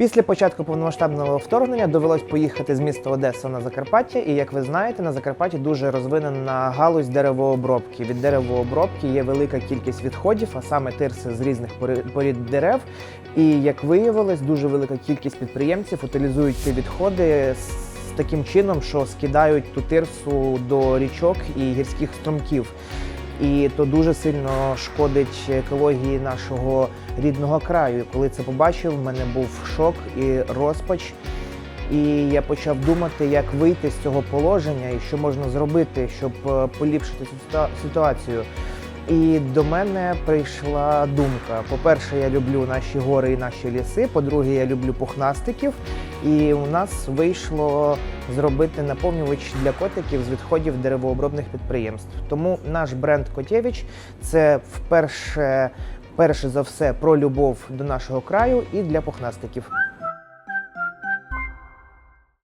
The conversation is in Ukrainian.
Після початку повномасштабного вторгнення довелось поїхати з міста Одеса на Закарпаття. І як ви знаєте, на Закарпатті дуже розвинена галузь деревообробки. Від деревообробки є велика кількість відходів, а саме тирси з різних порід дерев. І як виявилось, дуже велика кількість підприємців утилізують ці відходи з таким чином, що скидають ту тирсу до річок і гірських струмків. І то дуже сильно шкодить екології нашого рідного краю. І коли це побачив, в мене був шок і розпач. І я почав думати, як вийти з цього положення і що можна зробити, щоб е, поліпшити ситуацію. І до мене прийшла думка: по-перше, я люблю наші гори і наші ліси. По-друге, я люблю пухнастиків. І у нас вийшло зробити наповнювач для котиків з відходів деревообробних підприємств. Тому наш бренд Котєвіч це вперше, перше за все про любов до нашого краю і для пухнастиків.